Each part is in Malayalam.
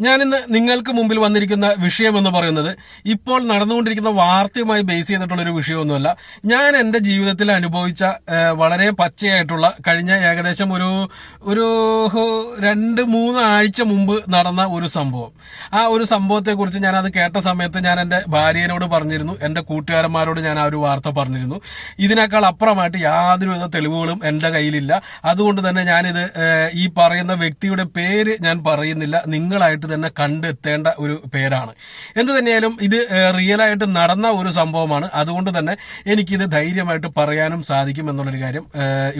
ഞാനിന്ന് നിങ്ങൾക്ക് മുമ്പിൽ വന്നിരിക്കുന്ന വിഷയം എന്ന് പറയുന്നത് ഇപ്പോൾ നടന്നുകൊണ്ടിരിക്കുന്ന വാർത്തയുമായി ബേസ് ചെയ്തിട്ടുള്ള ഒരു വിഷയമൊന്നുമല്ല. ഞാൻ എന്റെ ജീവിതത്തിൽ അനുഭവിച്ച വളരെ പച്ചയായിട്ടുള്ള കഴിഞ്ഞ ഏകദേശം ഒരു ഒരു രണ്ട് മൂന്ന് ആഴ്ച മുമ്പ് നടന്ന ഒരു സംഭവം. ആ ഒരു സംഭവത്തെക്കുറിച്ച് ഞാൻ അത് കേട്ട സമയത്ത് ഞാൻ എന്റെ ഭാര്യനോട് പറഞ്ഞിരുന്നു എന്റെ കൂട്ടുകാരന്മാരോട് ഞാൻ ആ ഒരു വാർത്ത പറഞ്ഞിരുന്നു. ഇതിനേക്കാൾ അപ്പുറമായിട്ട് യാതൊരുവിധ തെളിവുകളും എന്റെ കയ്യിലില്ല. അതുകൊണ്ട് തന്നെ ഞാനിത് ഈ പറയുന്ന വ്യക്തിയുടെ പേര് ഞാൻ പറയുന്നില്ല. നിങ്ങളായിട്ട് തന്നെ കണ്ടെത്തേണ്ട ഒരു പേരാണ്. എന്ത് തന്നെയാലും ഇത് റിയൽ ആയിട്ട് നടന്ന ഒരു സംഭവമാണ്. അതുകൊണ്ട് തന്നെ എനിക്കിത് ധൈര്യമായിട്ട് പറയാനും സാധിക്കും എന്നുള്ളൊരു കാര്യം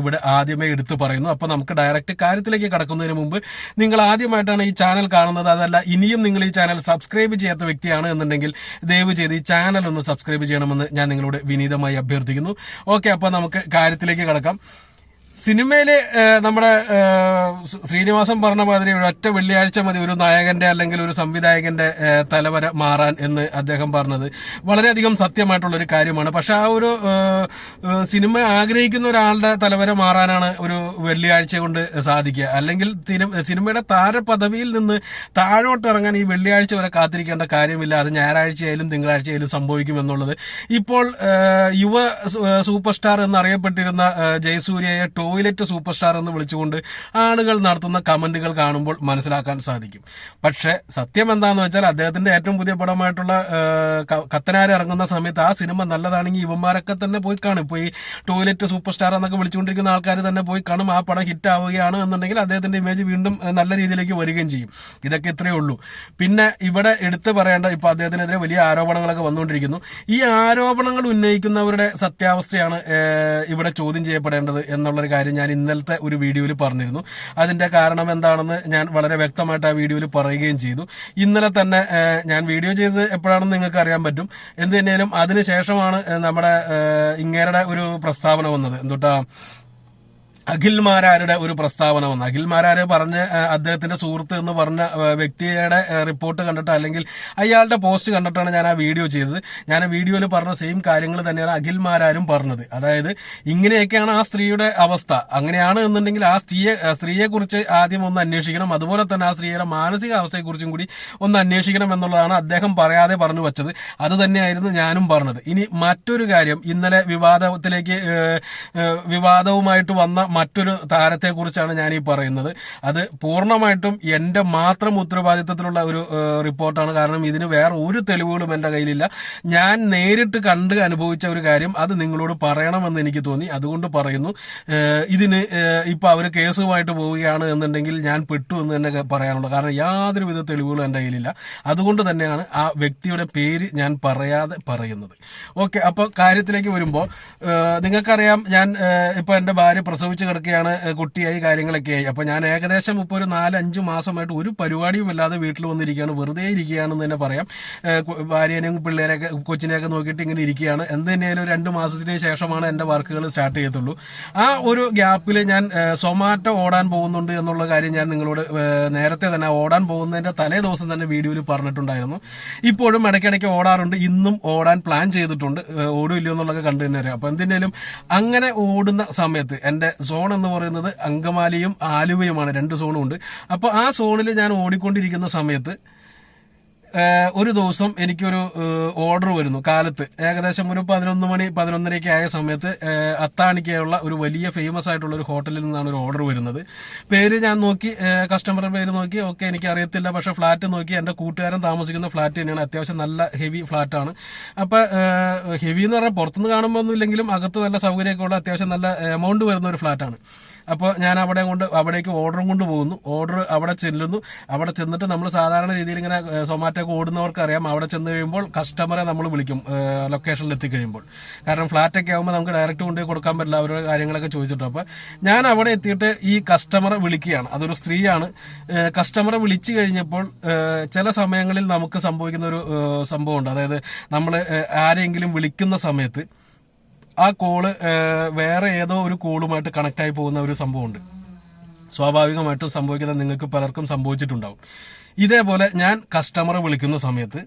ഇവിടെ ആദ്യമേ എടുത്തു പറയുന്നു. അപ്പൊ നമുക്ക് ഡയറക്റ്റ് കാര്യത്തിലേക്ക് കടക്കുന്നതിന് മുമ്പ് നിങ്ങൾ ആദ്യമായിട്ടാണ് ഈ ചാനൽ കാണുന്നത്. അതല്ല ഇനിയും നിങ്ങൾ ഈ ചാനൽ സബ്സ്ക്രൈബ് ചെയ്യാത്ത വ്യക്തിയാണ് എന്നുണ്ടെങ്കിൽ ദയവ് ചെയ്ത് ഈ ചാനൽ ഒന്ന് സബ്സ്ക്രൈബ് ചെയ്യണമെന്ന് ഞാൻ നിങ്ങളോട് വിനീതമായി അഭ്യർത്ഥിക്കുന്നു. ഓക്കെ അപ്പൊ നമുക്ക് കാര്യത്തിലേക്ക് കടക്കാം. സിനിമയിൽ നമ്മുടെ ശ്രീനിവാസൻ പറഞ്ഞ മാതിരി ഒറ്റ വെള്ളിയാഴ്ച മതി ഒരു നായകന്റെ അല്ലെങ്കിൽ ഒരു സംവിധായകന്റെ തലവര മാറാൻ എന്ന് അദ്ദേഹം പറഞ്ഞത്. വളരെയധികം സത്യമായിട്ടുള്ള ഒരു കാര്യമാണ്. പക്ഷെ ആ ഒരു സിനിമ ആഗ്രഹിക്കുന്ന ഒരാളുടെ തലവര മാറാനാണ് ഒരു വെള്ളിയാഴ്ച കൊണ്ട് സാധിക്കുക. അല്ലെങ്കിൽ സിനിമയുടെ താരപദവിയിൽ നിന്ന് താഴോട്ട് ഇറങ്ങാൻ ഈ വെള്ളിയാഴ്ച വരെ കാത്തിരിക്കേണ്ട കാര്യമില്ല. അത് ഞായറാഴ്ചയായാലും തിങ്കളാഴ്ചയായാലും സംഭവിക്കും എന്നുള്ളത്. ഇപ്പോൾ യുവ സൂപ്പർ സ്റ്റാർ എന്നറിയപ്പെട്ടിരുന്ന ജയസൂര്യയെ ജയസൂര്യയെ ടോയ്ലറ്റ് സൂപ്പർ സ്റ്റാർ എന്ന് വിളിച്ചുകൊണ്ട് ആളുകൾ നടത്തുന്ന കമന്റുകൾ കാണുമ്പോൾ മനസ്സിലാക്കാൻ സാധിക്കും. പക്ഷെ സത്യം എന്താന്ന് വെച്ചാൽ അദ്ദേഹത്തിന്റെ ഏറ്റവും പുതിയ പടമായിട്ടുള്ള കത്തനാര് ഇറങ്ങുന്ന സമയത്ത് ആ സിനിമ നല്ലതാണെങ്കിൽ ഇവന്മാരൊക്കെ തന്നെ പോയി കാണും. പോയി ഈ ടോയ്ലറ്റ് സൂപ്പർ സ്റ്റാർ എന്നൊക്കെ വിളിച്ചുകൊണ്ടിരിക്കുന്ന ആൾക്കാർ തന്നെ പോയി കാണും. ആ പടം ഹിറ്റ് ആവുകയാണ് എന്നുണ്ടെങ്കിൽ അദ്ദേഹത്തിന്റെ ഇമേജ് വീണ്ടും നല്ല രീതിയിലേക്ക് വരികയും ചെയ്യും. ഇതൊക്കെ ഇത്രയേ ഉള്ളൂ. പിന്നെ ഇവിടെ എടുത്തു പറയേണ്ട ഇപ്പൊ അദ്ദേഹത്തിനെതിരെ വലിയ ആരോപണങ്ങളൊക്കെ വന്നുകൊണ്ടിരിക്കുന്നു. ഈ ആരോപണങ്ങൾ ഉന്നയിക്കുന്നവരുടെ സത്യാവസ്ഥയാണ് ഇവിടെ ചോദ്യം ചെയ്യപ്പെടേണ്ടത് എന്നുള്ളൊരു കാര്യം ഞാൻ ഇന്നലത്തെ ഒരു വീഡിയോയിൽ പറഞ്ഞിരുന്നു. അതിന്റെ കാരണം എന്താണെന്ന് ഞാൻ വളരെ വ്യക്തമായിട്ട് ആ വീഡിയോയിൽ പറയുകയും ചെയ്തു. ഇന്നലെ തന്നെ ഞാൻ വീഡിയോ ചെയ്ത് എപ്പോഴാണെന്ന് നിങ്ങൾക്ക് അറിയാൻ പറ്റും. എന്ത് തന്നെയാലും അതിനുശേഷമാണ് നമ്മുടെ ഇങ്ങേരുടെ ഒരു പ്രസ്താവന വന്നത്. എന്തുട്ടാ അഖിൽ മാരാരുടെ ഒരു പ്രസ്താവന വന്നു. അഖിൽ മാരാര് പറഞ്ഞ അദ്ദേഹത്തിന്റെ സുഹൃത്ത് എന്ന് പറഞ്ഞ വ്യക്തിയുടെ റിപ്പോർട്ട് കണ്ടിട്ട് അല്ലെങ്കിൽ അയാളുടെ പോസ്റ്റ് കണ്ടിട്ടാണ് ഞാൻ ആ വീഡിയോ ചെയ്തത്. ഞാൻ വീഡിയോയിൽ പറഞ്ഞ സെയിം കാര്യങ്ങൾ തന്നെയാണ് അഖിൽ മാരാരും പറഞ്ഞത്. അതായത് ഇങ്ങനെയൊക്കെയാണ് ആ സ്ത്രീയുടെ അവസ്ഥ. അങ്ങനെയാണ് എന്നുണ്ടെങ്കിൽ ആ സ്ത്രീയെ സ്ത്രീയെക്കുറിച്ച് കുറിച്ച് ആദ്യം ഒന്ന് അന്വേഷിക്കണം. അതുപോലെ തന്നെ ആ സ്ത്രീയുടെ മാനസിക അവസ്ഥയെക്കുറിച്ചും കൂടി ഒന്ന് അന്വേഷിക്കണം എന്നുള്ളതാണ് അദ്ദേഹം പറയാതെ പറഞ്ഞു വച്ചത്. അത് തന്നെയായിരുന്നു ഞാനും പറഞ്ഞത്. ഇനി മറ്റൊരു കാര്യം ഇന്നലെ വിവാദത്തിലേക്ക് വിവാദവുമായിട്ട് വന്ന മറ്റൊരു താരത്തെ കുറിച്ചാണ് ഞാൻ ഈ പറയുന്നത്. അത് പൂർണമായിട്ടും എന്റെ മാത്രം ഉത്തരവാദിത്തത്തിലുള്ള ഒരു റിപ്പോർട്ടാണ്. കാരണം ഇതിന് വേറെ ഒരു തെളിവുകളും എന്റെ കയ്യിലില്ല. ഞാൻ നേരിട്ട് കണ്ട് അനുഭവിച്ച ഒരു കാര്യം അത് നിങ്ങളോട് പറയണമെന്ന് എനിക്ക് തോന്നി. അതുകൊണ്ട് പറയുന്നു. ഇതിന് ഇപ്പൊ അവർ കേസുമായിട്ട് പോവുകയാണ് എന്നുണ്ടെങ്കിൽ ഞാൻ പെട്ടു എന്ന് തന്നെ പറയാനുള്ളൂ. കാരണം യാതൊരു വിധ തെളിവുകളും എന്റെ കയ്യിലില്ല. അതുകൊണ്ട് തന്നെയാണ് ആ വ്യക്തിയുടെ പേര് ഞാൻ പറയാതെ പറയുന്നത്. ഓക്കെ അപ്പൊ കാര്യത്തിലേക്ക് വരുമ്പോൾ നിങ്ങൾക്കറിയാം ഞാൻ ഇപ്പൊ എന്റെ ഭാര്യ പ്രസവിച്ച് കിടക്കുകയാണ് കുട്ടിയായി കാര്യങ്ങളൊക്കെയായി അപ്പൊ ഞാൻ ഏകദേശം ഇപ്പൊ ഒരു നാലഞ്ച് മാസമായിട്ട് ഒരു പരിപാടിയും ഇല്ലാതെ വീട്ടിൽ വന്നിരിക്കുകയാണ്. വെറുതെ ഇരിക്കുകയാണെന്ന് തന്നെ പറയാം. ഭാര്യേനെയും പിള്ളേരെയൊക്കെ കൊച്ചിനെയൊക്കെ നോക്കിയിട്ട് ഇങ്ങനെ ഇരിക്കുകയാണ്. എന്ത് തന്നെയാലും ഒരു രണ്ട് മാസത്തിന് ശേഷമാണ് എന്റെ വർക്കുകൾ സ്റ്റാർട്ട് ചെയ്യത്തുള്ളൂ. ആ ഒരു ഗ്യാപ്പിൽ ഞാൻ സൊമാറ്റോ ഓടാൻ പോകുന്നുണ്ട് എന്നുള്ള കാര്യം ഞാൻ നിങ്ങളോട് നേരത്തെ തന്നെ ഓടാൻ പോകുന്നതിന്റെ തലേ ദിവസം തന്നെ വീഡിയോയിൽ പറഞ്ഞിട്ടുണ്ടായിരുന്നു. ഇപ്പോഴും ഇടയ്ക്കിടയ്ക്ക് ഓടാറുണ്ട്. ഇന്നും ഓടാൻ പ്ലാൻ ചെയ്തിട്ടുണ്ട്. ഏഹ്, ഓടും ഇല്ലയോ എന്നുള്ളത് കണ്ടു തന്നെ അറിയാം. അപ്പൊ എന്തിനേലും അങ്ങനെ ഓടുന്ന സമയത്ത് എന്റെ സോൺ എന്ന് പറയുന്നത് അങ്കമാലിയും ആലുവയുമാണ്. രണ്ട് സോണും ഉണ്ട്. അപ്പോൾ ആ സോണിൽ ഞാൻ ഓടിക്കൊണ്ടിരിക്കുന്ന സമയത്ത് ഒരു ദിവസം എനിക്കൊരു ഓർഡർ വരുന്നു കാലത്ത്. ഏകദേശം ഒരു പതിനൊന്ന് മണി പതിനൊന്നരയ്ക്ക് ആയ സമയത്ത് അത്താണിക്കുള്ള ഒരു വലിയ ഫേമസ് ആയിട്ടുള്ള ഒരു ഹോട്ടലിൽ നിന്നാണ് ഒരു ഓർഡർ വരുന്നത്. പേര് ഞാൻ നോക്കി കസ്റ്റമറുടെ പേര് നോക്കി ഓക്കെ എനിക്ക് അറിയത്തില്ല പക്ഷെ ഫ്ലാറ്റ് നോക്കി എന്റെ കൂട്ടുകാരൻ താമസിക്കുന്ന ഫ്ലാറ്റ് തന്നെയാണ്. അത്യാവശ്യം നല്ല ഹെവി ഫ്ലാറ്റാണ് അപ്പൊ ഹെവി എന്ന് പറഞ്ഞാൽ പുറത്തുനിന്ന് കാണുമ്പോൾ ഒന്നും ഇല്ലെങ്കിലും അകത്ത് നല്ല സൗകര്യമൊക്കെ ഉള്ള അത്യാവശ്യം നല്ല എമൗണ്ട് വരുന്ന ഒരു ഫ്ലാറ്റാണ് അപ്പോൾ ഞാൻ അവിടെ കൊണ്ട് അവിടേക്ക് ഓർഡറും കൊണ്ട് പോകുന്നു. ഓർഡർ അവിടെ ചെല്ലുന്നു. അവിടെ ചെന്നിട്ട് നമ്മൾ സാധാരണ രീതിയിൽ ഇങ്ങനെ സൊമാറ്റോ ഒക്കെ ഓടുന്നവർക്ക് അറിയാം. അവിടെ ചെന്ന് കഴിയുമ്പോൾ കസ്റ്റമറെ നമ്മൾ വിളിക്കും. ലൊക്കേഷനിൽ എത്തിക്കഴിയുമ്പോൾ. കാരണം ഫ്ലാറ്റൊക്കെ ആകുമ്പോൾ നമുക്ക് ഡയറക്റ്റ് കൊണ്ടുപോയി കൊടുക്കാൻ പറ്റില്ല. അവരുടെ കാര്യങ്ങളൊക്കെ ചോദിച്ചിട്ട്. അപ്പോൾ ഞാൻ അവിടെ എത്തിയിട്ട് ഈ കസ്റ്റമറെ വിളിക്കുകയാണ്. അതൊരു സ്ത്രീയാണ്. കസ്റ്റമറെ വിളിച്ചു കഴിഞ്ഞപ്പോൾ ചില സമയങ്ങളിൽ നമുക്ക് സംഭവിക്കുന്ന ഒരു സംഭവമുണ്ട്. അതായത് നമ്മൾ ആരെങ്കിലും വിളിക്കുന്ന സമയത്ത് ആ കോൾ വേറെ ഏതോ ഒരു കോളുമായിട്ട് കണക്ട് ആയി പോകുന്ന ഒരു സംഭവമുണ്ട്. സ്വാഭാവികമായിട്ടും സംഭവിക്കുന്നത് നിങ്ങൾക്ക് പലർക്കും സംഭവിച്ചിട്ടുണ്ടാവും. ഇതേപോലെ ഞാൻ കസ്റ്റമറെ വിളിക്കുന്ന സമയത്ത്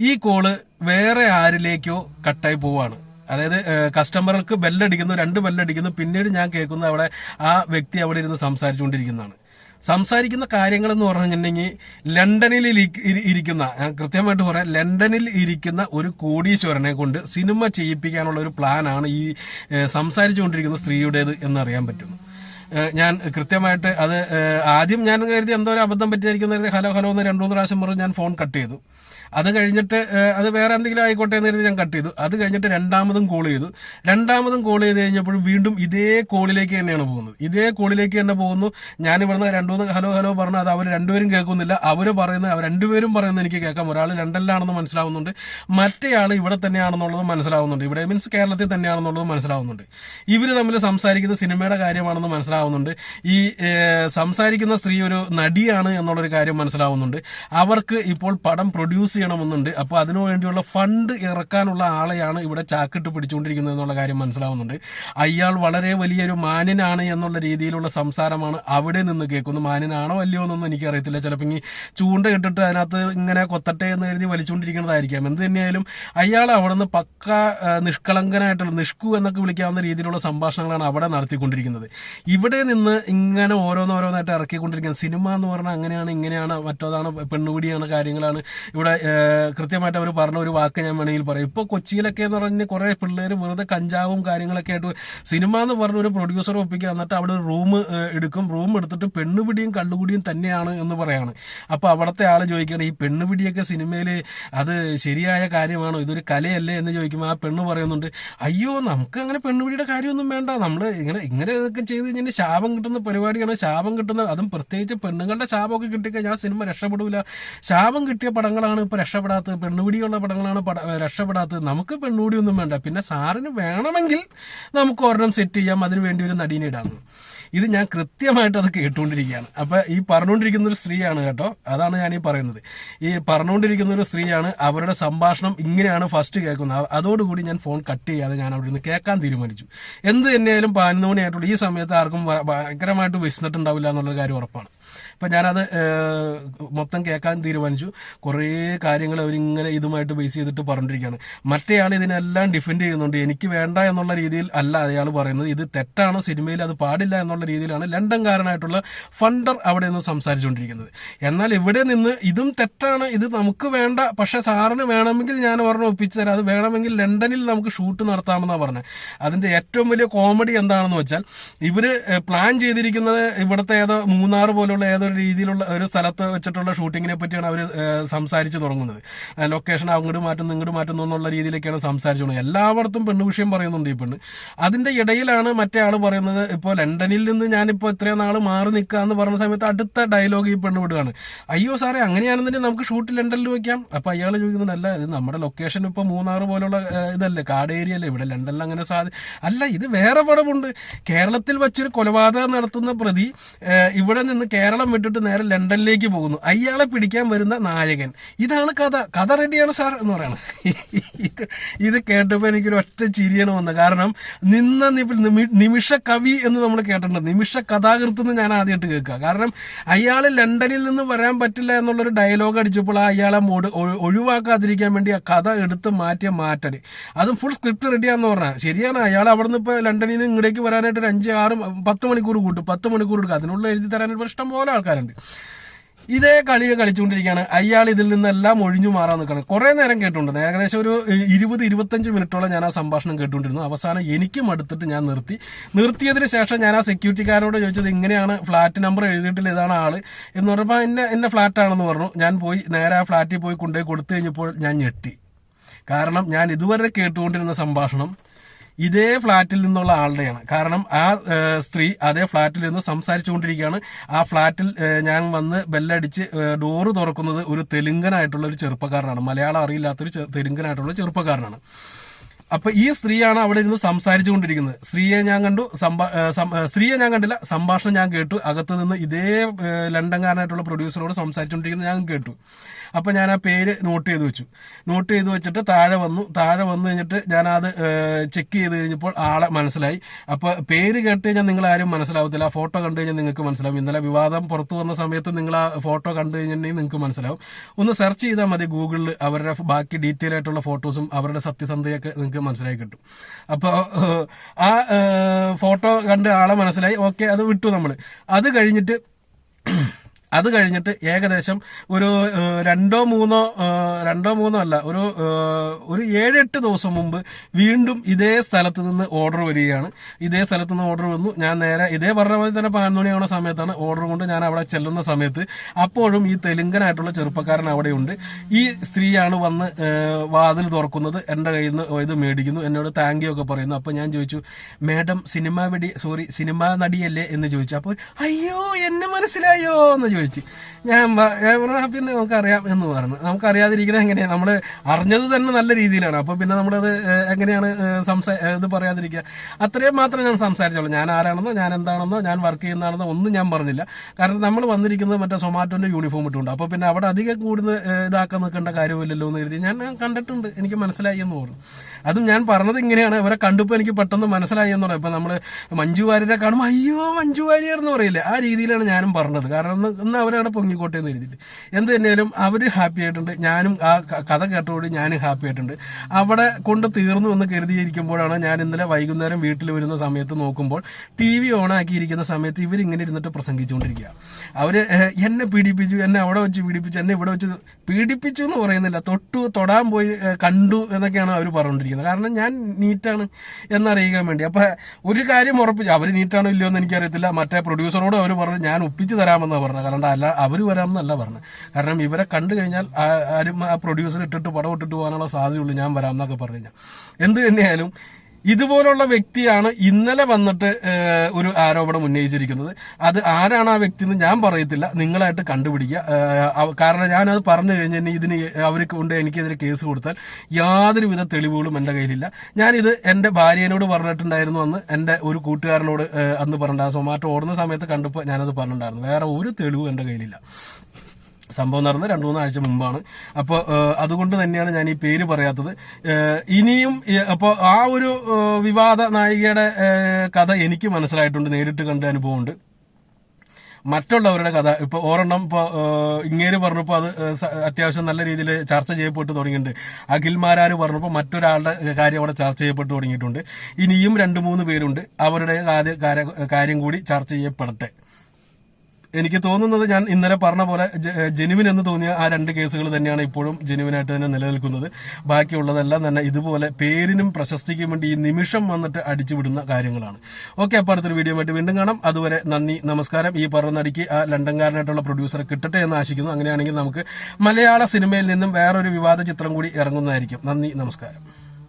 ഈ കോൾ വേറെ ആരിലേക്കോ കട്ടായി പോവാണ്. അതായത് കസ്റ്റമർക്ക് ബെല്ലടിക്കുന്നു രണ്ട് ബെല്ലടിക്കുന്നു പിന്നീട് ഞാൻ കേൾക്കുന്നത് അവിടെ ആ വ്യക്തി അവിടെ ഇരുന്ന് സംസാരിച്ചുകൊണ്ടിരിക്കുന്നതാണ്. സംസാരിക്കുന്ന കാര്യങ്ങൾ എന്ന് പറഞ്ഞിട്ടുണ്ടെങ്കിൽ ലണ്ടനിൽ ഇരി- ഇരി- ഇരിക്കുന്ന ഞാൻ കൃത്യമായിട്ട് പറയാം ലണ്ടനിൽ ഇരിക്കുന്ന ഒരു കോടീശ്വരനെ കൊണ്ട് സിനിമ ചെയ്യിപ്പിക്കാനുള്ള ഒരു പ്ലാനാണ് ഈ സംസാരിച്ചുകൊണ്ടിരിക്കുന്ന സ്ത്രീയുടേത് എന്നറിയാൻ പറ്റുന്നു ഞാൻ കൃത്യമായിട്ട് അത് ആദ്യം ഞാൻ കരുതി എന്തോ ഒരു അബദ്ധം പറ്റിയായിരിക്കും കരുതി ഹലോ ഹലോ എന്ന് രണ്ടു മൂന്ന് പ്രാവശ്യം പറഞ്ഞ് ഞാൻ ഫോൺ കട്ട് ചെയ്തു. അത് കഴിഞ്ഞിട്ട് അത് വേറെ എന്തെങ്കിലും ആയിക്കോട്ടെ എന്ന് കരുതി ഞാൻ കട്ട് ചെയ്തു. അത് കഴിഞ്ഞിട്ട് രണ്ടാമതും കോൾ ചെയ്തു. രണ്ടാമതും കോൾ ചെയ്ത് കഴിഞ്ഞപ്പോഴും വീണ്ടും ഇതേ കോളിലേക്ക് തന്നെയാണ് പോകുന്നത്. ഇതേ കോളിലേക്ക് തന്നെ പോകുന്നു. ഞാൻ ഇവിടുന്ന് രണ്ടു മൂന്ന് ഹലോ ഹലോ പറഞ്ഞു അത് അവർ രണ്ടുപേരും കേൾക്കുന്നില്ല. അവർ പറയുന്നത് അവർ രണ്ടുപേരും പറയുന്നത് എനിക്ക് കേൾക്കാം. ഒരാൾ ലണ്ടനിലാണെന്ന് മനസ്സിലാവുന്നുണ്ട്. മറ്റേയാൾ ഇവിടെ തന്നെയാണെന്നുള്ളത് മനസ്സിലാവുന്നുണ്ട്. ഇവിടെ മീൻസ് കേരളത്തിൽ തന്നെയാണെന്നുള്ളത് മനസ്സിലാവുന്നുണ്ട്. ഇവർ തമ്മിൽ സംസാരിക്കുന്ന സിനിമയുടെ കാര്യമാണെന്ന് മനസ്സിലാവുന്നുണ്ട്. ഈ സംസാരിക്കുന്ന സ്ത്രീ ഒരു നടിയാണ് എന്നുള്ളൊരു കാര്യം മനസ്സിലാവുന്നുണ്ട്. അവർക്ക് ഇപ്പോൾ പടം പ്രൊഡ്യൂസ് ചെയ്യണമെന്നുണ്ട്. അപ്പോൾ അതിനു വേണ്ടിയുള്ള ഫണ്ട് ഇറക്കാനുള്ള ആളെയാണ് ഇവിടെ ചാക്കിട്ട് പിടിച്ചുകൊണ്ടിരിക്കുന്നത് എന്നുള്ള കാര്യം മനസ്സിലാവുന്നുണ്ട്. അയാൾ വളരെ വലിയൊരു മാന്യനാണ് എന്നുള്ള രീതിയിലുള്ള സംസാരമാണ് അവിടെ നിന്ന് കേൾക്കുന്നത്. മാന്യനാണോ അല്ലയോ എന്നൊന്നും എനിക്കറിയത്തില്ല. ചിലപ്പോൾ ഇനി ചൂണ്ട ഇട്ടിട്ട് അതിനകത്ത് ഇങ്ങനെ കൊത്തട്ടെ എന്ന് കരുതി വലിച്ചുകൊണ്ടിരിക്കുന്നതായിരിക്കാം. എന്ത് തന്നെയായാലും അയാൾ അവിടെ നിന്ന് പക്ക നിഷ്കളങ്കനായിട്ടുള്ള നിഷ്കു എന്നൊക്കെ വിളിക്കാവുന്ന രീതിയിലുള്ള സംഭാഷണങ്ങളാണ് അവിടെ നടത്തിക്കൊണ്ടിരിക്കുന്നത്. ഇവിടെ നിന്ന് ഇങ്ങനെ ഓരോന്നോരോന്നായിട്ട് ഇറക്കിക്കൊണ്ടിരിക്കുന്നത്. സിനിമ എന്ന് പറഞ്ഞാൽ അങ്ങനെയാണ് ഇങ്ങനെയാണ് മറ്റോതാണ് പെണ്ണുപിടിയാണ് കാര്യങ്ങളാണ്. ഇവിടെ കൃത്യമായിട്ട് അവർ പറഞ്ഞ ഒരു വാക്ക് ഞാൻ വേണമെങ്കിൽ പറയും. ഇപ്പോൾ കൊച്ചിയിലൊക്കെ എന്ന് പറഞ്ഞാൽ കുറെ പിള്ളേർ വെറുതെ കഞ്ചാവും കാര്യങ്ങളൊക്കെ ആയിട്ട് സിനിമ എന്ന് പറഞ്ഞ ഒരു പ്രൊഡ്യൂസർ ഒപ്പിക്കുക എന്നിട്ട് അവിടെ ഒരു റൂം എടുക്കും. റൂം എടുത്തിട്ട് പെണ്ണുപിടിയും കള്ളുപിടിയും തന്നെയാണ് എന്ന് പറയാണ്. അപ്പോൾ അവിടുത്തെ ആൾ ചോദിക്കുകയാണ് ഈ പെണ്ണുപിടിയൊക്കെ സിനിമയിൽ അത് ശരിയായ കാര്യമാണോ? ഇതൊരു കലയല്ലേ? എന്ന് ചോദിക്കുമ്പോൾ ആ പെണ്ണ് പറയുന്നുണ്ട് അയ്യോ നമുക്ക് അങ്ങനെ പെണ്ണുപിടിയുടെ കാര്യമൊന്നും വേണ്ട. നമ്മൾ ഇങ്ങനെ ഇങ്ങനെ ഇതൊക്കെ ചെയ്ത് കഴിഞ്ഞാൽ ശാപം കിട്ടുന്ന പരിപാടിയാണ് ശാപം കിട്ടുന്ന അതും പ്രത്യേകിച്ച് പെണ്ണുങ്ങളുടെ ശാപമൊക്കെ കിട്ടിക്കഴിഞ്ഞാൽ സിനിമ രക്ഷപ്പെടില്ല ശാപം കിട്ടിയ പടങ്ങളാണ് ഇപ്പൊ രക്ഷപ്പെടാത്തത്. പെണ്ണുപിടിയുള്ള പടങ്ങളാണ് പട- രക്ഷപ്പെടാത്തത്. നമുക്ക് പെണ്ണുപിടിയൊന്നും വേണ്ട. പിന്നെ സാറിന് വേണമെങ്കിൽ നമുക്ക് ഒരെണ്ണം സെറ്റ് ചെയ്യാം. അതിനുവേണ്ടി ഒരു നടീനെ ഇടാന്ന് ഇത് ഞാൻ കൃത്യമായിട്ട് അത് കേട്ടുകൊണ്ടിരിക്കുകയാണ്. അപ്പൊ ഈ പറഞ്ഞുകൊണ്ടിരിക്കുന്ന ഒരു സ്ത്രീയാണ് കേട്ടോ. അതാണ് ഞാൻ ഈ പറയുന്നത്. ഈ പറഞ്ഞുകൊണ്ടിരിക്കുന്ന ഒരു സ്ത്രീയാണ് അവരുടെ സംഭാഷണം ഇങ്ങനെയാണ് ഫസ്റ്റ് കേൾക്കുന്നത്. അതോടുകൂടി ഞാൻ ഫോൺ കട്ട് ചെയ്യാതെ ഞാൻ അവിടെ നിന്ന് കേൾക്കാൻ തീരുമാനിച്ചു. എന്ത് തന്നെയായാലും പതിനൊന്ന് മണിയായിട്ടുള്ള ഈ സമയത്ത് ആർക്കും ഭയങ്കരമായിട്ട് വിശന്നിട്ടുണ്ടാവില്ല എന്നുള്ള കാര്യം ഉറപ്പാണ്. അപ്പൊ ഞാനത് മൊത്തം കേൾക്കാൻ തീരുമാനിച്ചു. കുറേ കാര്യങ്ങൾ അവരിങ്ങനെ ഇതുമായിട്ട് ബേസ് ചെയ്തിട്ട് പറഞ്ഞിരിക്കുകയാണ്. മറ്റേയാൾ ഇതിനെല്ലാം ഡിഫെൻഡ് ചെയ്യുന്നുണ്ട്. എനിക്ക് വേണ്ട എന്നുള്ള രീതിയിൽ അല്ല അയാൾ പറയുന്നത്. ഇത് തെറ്റാണ്. സിനിമയിൽ അത് പാടില്ല എന്നുള്ള രീതിയിലാണ് ലണ്ടൻകാരനായിട്ടുള്ള ഫണ്ടർ അവിടെ നിന്ന് സംസാരിച്ചുകൊണ്ടിരിക്കുന്നത്. എന്നാൽ ഇവിടെ നിന്ന് ഇതും തെറ്റാണ് ഇത് നമുക്ക് വേണ്ട പക്ഷെ സാറിന് വേണമെങ്കിൽ ഞാൻ പറഞ്ഞ ഒപ്പിച്ചു തരാം. അത് വേണമെങ്കിൽ ലണ്ടനിൽ നമുക്ക് ഷൂട്ട് നടത്താമെന്നാണ് പറഞ്ഞത്. അതിന്റെ ഏറ്റവും വലിയ കോമഡി എന്താണെന്ന് വെച്ചാൽ ഇവർ പ്ലാൻ ചെയ്തിരിക്കുന്നത് ഇവിടുത്തെ ഏതോ മൂന്നാർ പോലുള്ള ഏതോ രീതിയിലുള്ള ഒരു സ്ഥലത്ത് വെച്ചിട്ടുള്ള ഷൂട്ടിങ്ങിനെ പറ്റിയാണ് അവർ സംസാരിച്ചു തുടങ്ങുന്നത്. ലൊക്കേഷൻ അങ്ങോട്ട് മാറ്റുന്നു ഇങ്ങോട്ട് മാറ്റുന്നു എന്നുള്ള രീതിയിലേക്കാണ് സംസാരിച്ചു തുടങ്ങുന്നത് എല്ലായിടത്തും പെണ്ണ് വിഷയം പറയുന്നുണ്ട് ഈ പെണ്ണ്. അതിന്റെ ഇടയിലാണ് മറ്റേ ആൾ പറയുന്നത് ഇപ്പോൾ ലണ്ടനിൽ നിന്ന് ഞാനിപ്പോൾ ഇത്രയും നാൾ മാറി നിൽക്കുക എന്ന് പറഞ്ഞ സമയത്ത് അടുത്ത ഡയലോഗ് ഈ പെണ്ണ് വിടുകയാണ്. അയ്യോ സാറേ അങ്ങനെയാണെന്നുണ്ടെങ്കിൽ നമുക്ക് ഷൂട്ട് ലണ്ടനിൽ വെക്കാം. അപ്പൊ അയാൾ ചോദിക്കുന്നത് അല്ല ഇത് നമ്മുടെ ലൊക്കേഷൻ ഇപ്പൊ മൂന്നാർ പോലുള്ള ഇതല്ലേ കാട് ഏരിയ അല്ലേ? ഇവിടെ ലണ്ടനിൽ അങ്ങനെ സാധ അല്ല ഇത് വേറെ പടമുണ്ട്. കേരളത്തിൽ വെച്ചൊരു കൊലപാതകം നടത്തുന്ന പ്രതി ഇവിടെ നിന്ന് കേരളം വിട്ടിട്ട് നേരെ ലണ്ടനിലേക്ക് പോകുന്നു. അയാളെ പിടിക്കാൻ വരുന്ന നായകൻ. ഇതാണ് കഥ. കഥ റെഡിയാണ് സാർ എന്ന് പറയണം. ഇത് ഇത് കേട്ടപ്പോൾ എനിക്കൊരു ഒറ്റ ചിരിയാണ് കാരണം നിന്ന നിമിഷ കവി എന്ന് നമ്മൾ കേട്ടിട്ടുണ്ട്. നിമിഷ കഥാകൃത്ത് ഞാൻ ആദ്യമായിട്ട് കേൾക്കുക. കാരണം അയാൾ ലണ്ടനിൽ നിന്ന് വരാൻ പറ്റില്ല എന്നുള്ളൊരു ഡയലോഗ് അടിച്ചപ്പോൾ ആ അയാളെ ഒഴി- ഒഴി- ഒഴിവാക്കാതിരിക്കാൻ വേണ്ടി ആ കഥ എടുത്ത് മാറ്റിയ മാറ്റൽ അതും ഫുൾ സ്ക്രിപ്റ്റ് റെഡിയാന്ന് പറഞ്ഞാൽ ശരിയാണ് അയാൾ അവിടെ നിന്ന് ഇപ്പോൾ ലണ്ടനിൽ നിന്ന് ഇങ്ങോട്ടേക്ക് വരാനായിട്ട് ഒരു അഞ്ച് ആറ് പത്ത് മണിക്കൂർ കൂട്ടും. പത്ത് മണിക്കൂർ എടുക്കും. അതിനുള്ള എഴുതി തരാനൊരു ഇഷ്ടം പോലെ ആൾക്കാരുണ്ട്. ഇതേ കളി കളിച്ചുകൊണ്ടിരിക്കുകയാണ്. അയാൾ ഇതിൽ നിന്നെല്ലാം ഒഴിഞ്ഞു മാറാൻ നിൽക്കണം കുറെ നേരം കേട്ടുണ്ടെന്ന് ഏകദേശം ഒരു ഇരുപത് ഇരുപത്തഞ്ച് മിനിറ്റോളം ഞാൻ ആ സംഭാഷണം കേട്ടുകൊണ്ടിരുന്നു. അവസാനം എനിക്കും അടുത്തിട്ട് ഞാൻ നിർത്തി. നിർത്തിയതിന് ശേഷം ഞാൻ ആ സെക്യൂരിറ്റിക്കാരോട് ചോദിച്ചത് ഇങ്ങനെയാണ് ഫ്ലാറ്റ് നമ്പർ എഴുതിയിട്ടില്ല ഇതാണ് ആൾ എന്ന് പറഞ്ഞപ്പോൾ എന്നെ എന്റെ ഫ്ലാറ്റാണെന്ന് പറഞ്ഞു. ഞാൻ പോയി നേരെ ആ ഫ്ലാറ്റിൽ പോയി കൊണ്ടുപോയി കൊടുത്തു കഴിഞ്ഞപ്പോൾ ഞാൻ ഞെട്ടി. കാരണം ഞാൻ ഇതുവരെ കേട്ടുകൊണ്ടിരുന്ന സംഭാഷണം ഇതേ ഫ്ലാറ്റിൽ നിന്നുള്ള ആളുടെയാണ്. കാരണം ആ സ്ത്രീ അതേ ഫ്ലാറ്റിൽ നിന്ന് സംസാരിച്ചുകൊണ്ടിരിക്കുകയാണ്. ആ ഫ്ലാറ്റിൽ ഞാൻ വന്ന് ബെല്ലടിച്ച് ഡോറ് തുറക്കുന്നത് ഒരു തെലുങ്കനായിട്ടുള്ള ഒരു ചെറുപ്പക്കാരനാണ്. മലയാളം അറിയില്ലാത്തൊരു തെലുങ്കനായിട്ടുള്ള ചെറുപ്പക്കാരനാണ്. അപ്പൊ ഈ സ്ത്രീയാണ് അവിടെ ഇരുന്ന് സംസാരിച്ചുകൊണ്ടിരിക്കുന്നത്. സ്ത്രീയെ ഞാൻ കണ്ടു സ്ത്രീയെ ഞാൻ കണ്ടില്ല സംഭാഷണം ഞാൻ കേട്ടു. അകത്ത് നിന്ന് ഇതേ ലണ്ടൻകാരനായിട്ടുള്ള പ്രൊഡ്യൂസറോട് സംസാരിച്ചുകൊണ്ടിരിക്കുന്നത് ഞാൻ കേട്ടു. അപ്പൊ ഞാൻ ആ പേര് നോട്ട് ചെയ്ത് വെച്ചു. നോട്ട് ചെയ്ത് വെച്ചിട്ട് താഴെ വന്നു. താഴെ വന്നു കഴിഞ്ഞിട്ട് ഞാൻ അത് ചെക്ക് ചെയ്ത് കഴിഞ്ഞപ്പോൾ ആളെ മനസ്സിലായി. അപ്പൊ പേര് കേട്ട് കഴിഞ്ഞാൽ നിങ്ങൾ ആരും മനസ്സിലാവത്തില്ല. ആ ഫോട്ടോ കണ്ടു കഴിഞ്ഞാൽ നിങ്ങൾക്ക് മനസ്സിലാവും. ഇന്നലെ വിവാദം പുറത്തു വന്ന സമയത്ത് നിങ്ങൾ ആ ഫോട്ടോ കണ്ടു കഴിഞ്ഞിട്ടുണ്ടെങ്കിൽ നിങ്ങൾക്ക് മനസ്സിലാവും. ഒന്ന് സെർച്ച് ചെയ്താൽ മതി ഗൂഗിളിൽ. അവരുടെ ബാക്കി ഡീറ്റെയിൽ ആയിട്ടുള്ള ഫോട്ടോസും അവരുടെ സത്യസന്ധതയൊക്കെ നിങ്ങൾക്ക് മനസ്സിലായി കിട്ടും. അപ്പോൾ ആ ഫോട്ടോ കണ്ട് ആളെ മനസ്സിലായി. ഓക്കെ അത് വിട്ടു നമ്മൾ അത് കഴിഞ്ഞിട്ട് അത് കഴിഞ്ഞിട്ട് ഏകദേശം ഒരു രണ്ടോ മൂന്നോ രണ്ടോ മൂന്നോ അല്ല ഒരു ഒരു ഏഴെട്ട് ദിവസം മുമ്പ് വീണ്ടും ഇതേ സ്ഥലത്ത് നിന്ന് ഓർഡർ വരികയാണ്. ഇതേ സ്ഥലത്ത് നിന്ന് ഓർഡർ വന്നു. ഞാൻ നേരെ ഇതേ പറഞ്ഞ പോലെ തന്നെ പതിനൊന്ന് മണിയാവുന്ന സമയത്താണ് ഓർഡർ കൊണ്ട് ഞാൻ അവിടെ ചെല്ലുന്ന സമയത്ത് അപ്പോഴും ഈ തെലുങ്കനായിട്ടുള്ള ചെറുപ്പക്കാരൻ അവിടെയുണ്ട്. ഈ സ്ത്രീയാണ് വന്ന് വാതിൽ തുറക്കുന്നത്. എന്റെ കയ്യിൽ നിന്ന് ഇത് മേടിക്കുന്നു. എന്നോട് താങ്ക് യു ഒക്കെ പറയുന്നു. അപ്പോൾ ഞാൻ ചോദിച്ചു മാഡം സിനിമ വെടി സോറി സിനിമ നടിയല്ലേ? എന്ന് ചോദിച്ചു. അപ്പോൾ അയ്യോ എന്നെ മനസ്സിലായോ? എന്ന് ചോദിച്ചു. ഞാൻ ഞാൻ പറഞ്ഞു "ആ, പിന്നെ നമുക്കറിയാം എന്ന് പറഞ്ഞു. നമുക്കറിയാതിരിക്കണ എങ്ങനെയാണ് നമ്മൾ അറിഞ്ഞത് തന്നെ നല്ല രീതിയിലാണ്. അപ്പോൾ പിന്നെ നമ്മളത് എങ്ങനെയാണ് സംസാ ഇത് പറയാതിരിക്കുക അത്രയും മാത്രം ഞാൻ സംസാരിച്ചോളൂ ഞാൻ ആരാണെന്നോ ഞാൻ എന്താണെന്നോ ഞാൻ വർക്ക് ചെയ്യുന്നതാണെന്നോ ഒന്നും ഞാൻ പറഞ്ഞില്ല. കാരണം നമ്മൾ വന്നിരിക്കുന്നത് മറ്റേ സൊമാറ്റോന്റെ യൂണിഫോം ഇട്ടുണ്ട് അപ്പോൾ പിന്നെ അവിടെ അധികം കൂടുതൽ ഇതാക്കാൻ നിൽക്കേണ്ട കാര്യമില്ലല്ലോ എന്ന് കരുതി ഞാൻ കണ്ടിട്ടുണ്ട്. എനിക്ക് മനസ്സിലായി എന്ന് പറഞ്ഞു. അതും ഞാൻ പറഞ്ഞത് ഇങ്ങനെയാണ്. അവരെ കണ്ടപ്പോൾ എനിക്ക് പെട്ടെന്ന് മനസ്സിലായി എന്ന് പറയാം ഇപ്പം നമ്മൾ മഞ്ജു വാര്യരെ കാണുമ്പോൾ അയ്യോ മഞ്ജു വാര്യർ എന്ന് പറയില്ലേ? ആ രീതിയിലാണ് ഞാനും പറഞ്ഞത്. കാരണം ഒന്ന് അവരവിടെ പൊങ്ങിക്കോട്ടെ എന്ന് എഴുതിയിട്ട്. എന്ത് തന്നെയാലും അവർ ഹാപ്പി ആയിട്ടുണ്ട്. ഞാനും ആ കഥ കേട്ടോടി ഞാനും ഹാപ്പി ആയിട്ടുണ്ട്. അവിടെ കൊണ്ട് തീർന്നു എന്ന് കരുതിയിരിക്കുമ്പോഴാണ് ഞാൻ ഇന്നലെ വൈകുന്നേരം വീട്ടിൽ വരുന്ന സമയത്ത് നോക്കുമ്പോൾ ടി വി ഓൺ ആക്കിയിരിക്കുന്ന സമയത്ത് ഇവരിങ്ങനെ ഇരുന്നിട്ട് പ്രസംഗിച്ചുകൊണ്ടിരിക്കുക. അവർ എന്നെ പീഡിപ്പിച്ചു എന്നെ അവിടെ വെച്ച് പീഡിപ്പിച്ചു എന്നെ ഇവിടെ വെച്ച് പീഡിപ്പിച്ചു എന്ന് പറയുന്നില്ല. തൊട്ടു തൊടാൻ പോയി കണ്ടു എന്നൊക്കെയാണ് അവർ പറഞ്ഞുകൊണ്ടിരിക്കുന്നത്. കാരണം ഞാൻ നീറ്റാണ് എന്നറിയിക്കാൻ വേണ്ടി. അപ്പം ഒരു കാര്യം ഉറപ്പിച്ചു അവർ നീറ്റാണോ ഇല്ലയോ എന്ന് എനിക്കറിയത്തില്ല. മറ്റേ പ്രൊഡ്യൂസറോട് അവർ പറഞ്ഞു ഞാൻ ഒപ്പിച്ചു തരാമെന്നാണ് പറഞ്ഞത്. കാരണം അല്ല അവർ വരാമെന്നല്ല പറഞ്ഞത്. കാരണം ഇവരെ കണ്ടു കഴിഞ്ഞാൽ ആരും ആ പ്രൊഡ്യൂസർ ഇട്ടിട്ട് പടം ഇട്ടിട്ട് പോകാനുള്ള സാധ്യതയുള്ളൂ ഞാൻ വരാം എന്നൊക്കെ പറഞ്ഞു കഴിഞ്ഞാൽ. എന്ത് തന്നെയായാലും ഇതുപോലുള്ള വ്യക്തിയാണ് ഇന്നലെ വന്നിട്ട് ഒരു ആരോപണം ഉന്നയിച്ചിരിക്കുന്നത്. അത് ആരാണ് ആ വ്യക്തി എന്ന് ഞാൻ പറയത്തില്ല. നിങ്ങളായിട്ട് കണ്ടുപിടിക്കുക. കാരണം ഞാനത് പറഞ്ഞു കഴിഞ്ഞാൽ ഇതിന് അവർക്ക് കൊണ്ട് എനിക്കെതിരെ കേസ് കൊടുത്താൽ യാതൊരുവിധ തെളിവുകളും എന്റെ കയ്യിലില്ല. ഞാനിത് എന്റെ ഭാര്യനോട് പറഞ്ഞിട്ടുണ്ടായിരുന്നു അന്ന്. എന്റെ ഒരു കൂട്ടുകാരനോട് അന്ന് പറഞ്ഞിട്ടുണ്ടായിരുന്നു സൊമാറ്റോ ഓടുന്ന സമയത്ത് കണ്ടപ്പോൾ ഞാനത് പറഞ്ഞിട്ടുണ്ടായിരുന്നു. വേറെ ഒരു തെളിവും എന്റെ കയ്യിലില്ല. സംഭവം നടന്നത് രണ്ടു മൂന്ന് ആഴ്ച മുമ്പാണ് അപ്പോൾ അതുകൊണ്ട് തന്നെയാണ് ഞാൻ ഈ പേര് പറയാത്തത്. ഇനിയും അപ്പോൾ ആ ഒരു വിവാദ നായികയുടെ കഥ എനിക്ക് മനസ്സിലായിട്ടുണ്ട് നേരിട്ട് കണ്ട അനുഭവമുണ്ട്. മറ്റുള്ളവരുടെ കഥ ഇപ്പൊ ഓരെണ്ണം ഇപ്പൊ ഇങ്ങേര് പറഞ്ഞപ്പോ അത് അത്യാവശ്യം നല്ല രീതിയിൽ ചർച്ച ചെയ്യപ്പെട്ടു തുടങ്ങിയിട്ടുണ്ട്. അഖിൽമാരാര് പറഞ്ഞപ്പോൾ മറ്റൊരാളുടെ കാര്യം അവിടെ ചർച്ച ചെയ്യപ്പെട്ടു തുടങ്ങിയിട്ടുണ്ട്. ഇനിയും രണ്ട് മൂന്ന് പേരുണ്ട്. അവരുടെ കാര്യം കൂടി ചർച്ച ചെയ്യപ്പെടട്ടെ. എനിക്ക് തോന്നുന്നത് ഞാൻ ഇന്നലെ പറഞ്ഞ പോലെ ജെനുവിൻ എന്ന് തോന്നിയ ആ രണ്ട് കേസുകൾ തന്നെയാണ് ഇപ്പോഴും ജെനുവിനായിട്ട് തന്നെ നിലനിൽക്കുന്നത്. ബാക്കിയുള്ളതെല്ലാം തന്നെ ഇതുപോലെ പേരിനും പ്രശസ്തിക്കും വേണ്ടി ഈ നിമിഷം വന്നിട്ട് അടിച്ചുവിടുന്ന കാര്യങ്ങളാണ്. ഓക്കെ അപ്പോൾ അടുത്തൊരു വീഡിയോ ആയിട്ട് വീണ്ടും കാണാം. അതുവരെ നന്ദി നമസ്കാരം. ഈ പറഞ്ഞ നടിക്ക് ആ ലണ്ടൻകാരനായിട്ടുള്ള പ്രൊഡ്യൂസറെ കിട്ടട്ടെ എന്ന് ആശിക്കുന്നു. അങ്ങനെയാണെങ്കിൽ നമുക്ക് മലയാള സിനിമയിൽ നിന്നും വേറൊരു വിവാദ ചിത്രം കൂടി ഇറങ്ങുന്നതായിരിക്കും. നന്ദി നമസ്കാരം.